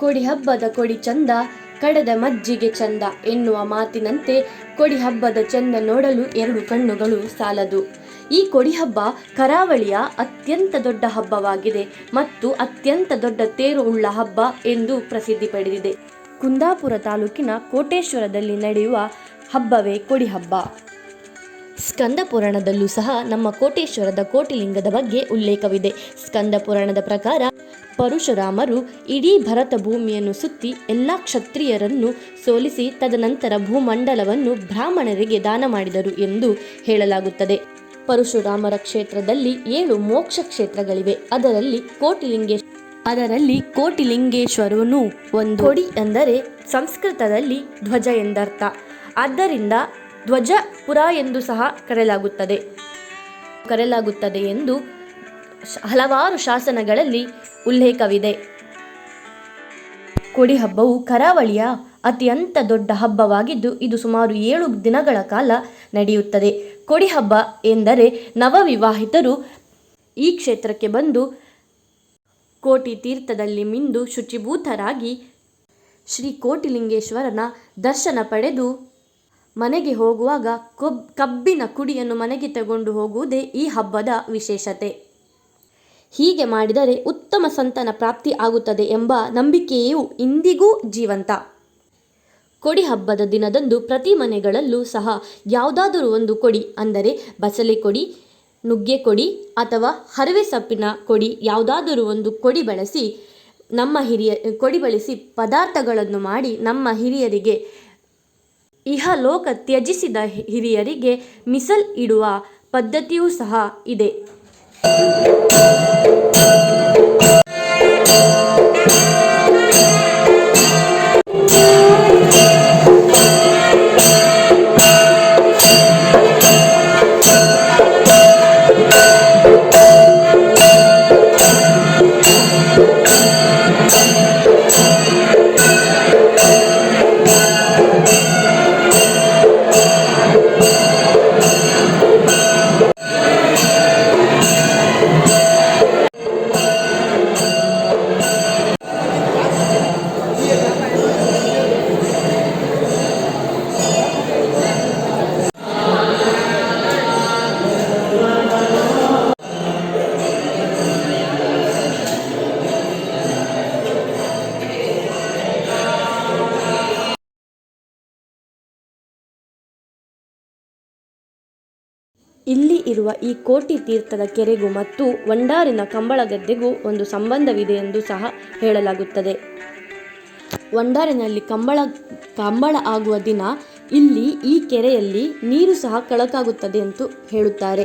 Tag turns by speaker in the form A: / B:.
A: ಕೊಡಿ ಹಬ್ಬದ ಕೊಡಿ ಚಂದ, ಕಡದ ಮಜ್ಜಿಗೆ ಚಂದ ಎನ್ನುವ ಮಾತಿನಂತೆ ಕೊಡಿ ಹಬ್ಬದ ಚಂದ ನೋಡಲು ಎರಡು ಕಣ್ಣುಗಳು ಸಾಲದು. ಈ ಕೊಡಿ ಹಬ್ಬ ಕರಾವಳಿಯ ಅತ್ಯಂತ ದೊಡ್ಡ ಹಬ್ಬವಾಗಿದೆ ಮತ್ತು ಅತ್ಯಂತ ದೊಡ್ಡ ತೇರು ಉಳ್ಳ ಹಬ್ಬ ಎಂದು ಪ್ರಸಿದ್ಧಿ ಪಡೆದಿದೆ. ಕುಂದಾಪುರ ತಾಲೂಕಿನ ಕೋಟೇಶ್ವರದಲ್ಲಿ ನಡೆಯುವ ಹಬ್ಬವೇ ಕೊಡಿ ಹಬ್ಬ. ಸ್ಕಂದ ಪುರಾಣದಲ್ಲೂ ಸಹ ನಮ್ಮ ಕೋಟೇಶ್ವರದ ಕೋಟಿಲಿಂಗದ ಬಗ್ಗೆ ಉಲ್ಲೇಖವಿದೆ. ಸ್ಕಂದ ಪುರಾಣದ ಪ್ರಕಾರ ಪರಶುರಾಮರು ಇಡೀ ಭರತ ಭೂಮಿಯನ್ನು ಸುತ್ತಿ ಎಲ್ಲ ಕ್ಷತ್ರಿಯರನ್ನು ಸೋಲಿಸಿ ತದನಂತರ ಭೂಮಂಡಲವನ್ನು ಬ್ರಾಹ್ಮಣರಿಗೆ ದಾನ ಮಾಡಿದರು ಎಂದು ಹೇಳಲಾಗುತ್ತದೆ. ಪರಶುರಾಮರ ಕ್ಷೇತ್ರದಲ್ಲಿ ಏಳು ಮೋಕ್ಷ ಕ್ಷೇತ್ರಗಳಿವೆ. ಅದರಲ್ಲಿ ಕೋಟಿಲಿಂಗೇಶ್ ಅದರಲ್ಲಿ ಕೋಟಿಲಿಂಗೇಶ್ವರನು ಒಂದು. ಕೊಡಿ ಎಂದರೆ ಸಂಸ್ಕೃತದಲ್ಲಿ ಧ್ವಜ ಎಂದರ್ಥ. ಆದ್ದರಿಂದ ಧ್ವಜಪುರ ಎಂದು ಸಹ ಕರೆಯಲಾಗುತ್ತದೆ. ಕರೆಯಲಾಗುತ್ತದೆ ಎಂದು ಹಲವಾರು ಶಾಸನಗಳಲ್ಲಿ ಉಲ್ಲೇಖವಿದೆ. ಕೊಡಿ ಹಬ್ಬವು ಕರಾವಳಿಯ ಅತ್ಯಂತ ದೊಡ್ಡ ಹಬ್ಬವಾಗಿದ್ದು, ಇದು ಸುಮಾರು ಏಳು ದಿನಗಳ ಕಾಲ ನಡೆಯುತ್ತದೆ. ಕೊಡಿ ಹಬ್ಬ ಎಂದರೆ ನವವಿವಾಹಿತರು ಈ ಕ್ಷೇತ್ರಕ್ಕೆ ಬಂದು ಕೋಟಿ ತೀರ್ಥದಲ್ಲಿ ಮಿಂದು ಶುಚಿಭೂತರಾಗಿ ಶ್ರೀ ಕೋಟಿಲಿಂಗೇಶ್ವರನ ದರ್ಶನ ಪಡೆದು ಮನೆಗೆ ಹೋಗುವಾಗ ಕೊಬ್, ಕಬ್ಬಿನ ಕುಡಿಯನ್ನು ಮನೆಗೆ ತಗೊಂಡು ಹೋಗುವುದೇ ಈ ಹಬ್ಬದ ವಿಶೇಷತೆ. ಹೀಗೆ ಮಾಡಿದರೆ ಉತ್ತಮ ಸಂತಾನ ಪ್ರಾಪ್ತಿ ಆಗುತ್ತದೆ ಎಂಬ ನಂಬಿಕೆಯು ಇಂದಿಗೂ ಜೀವಂತ. ಕೊಡಿ ಹಬ್ಬದ ದಿನದಂದು ಪ್ರತಿ ಮನೆಗಳಲ್ಲೂ ಸಹ ಯಾವುದಾದರೂ ಒಂದು ಕೊಡಿ, ಅಂದರೆ ಬಸಳೆ ಕೊಡಿ, ನುಗ್ಗೆ ಕೊಡಿ ಅಥವಾ ಹರವೆ ಸೊಪ್ಪಿನ ಕೊಡಿ ಯಾವುದಾದರೂ ಒಂದು ಕೊಡಿ ಬಳಸಿ ನಮ್ಮ ಹಿರಿಯ, ಕೊಡಿ ಬಳಸಿ ಪದಾರ್ಥಗಳನ್ನು ಮಾಡಿ ನಮ್ಮ ಹಿರಿಯರಿಗೆ ಇಹಲೋಕ ತ್ಯಜಿಸಿದ ಹಿರಿಯರಿಗೆ ಮಿಸಲ್ ಇಡುವ ಪದ್ಧತಿಯೂ ಸಹ ಇದೆ. Thank you. ಇಲ್ಲಿ ಇರುವ ಈ ಕೋಟಿ ತೀರ್ಥದ ಕೆರೆಗೂ ಮತ್ತು ವಂಡಾರಿನ ಕಂಬಳ ಗದ್ದೆಗೂ ಒಂದು ಸಂಬಂಧವಿದೆ ಎಂದು ಸಹ ಹೇಳಲಾಗುತ್ತದೆ. ವಂಡಾರಿನಲ್ಲಿ ಕಂಬಳ ಕಂಬಳ ಆಗುವ ದಿನ ಇಲ್ಲಿ ಈ ಕೆರೆಯಲ್ಲಿ ನೀರು ಸಹ ಕಳಕಾಗುತ್ತದೆ ಎಂದು ಹೇಳುತ್ತಾರೆ.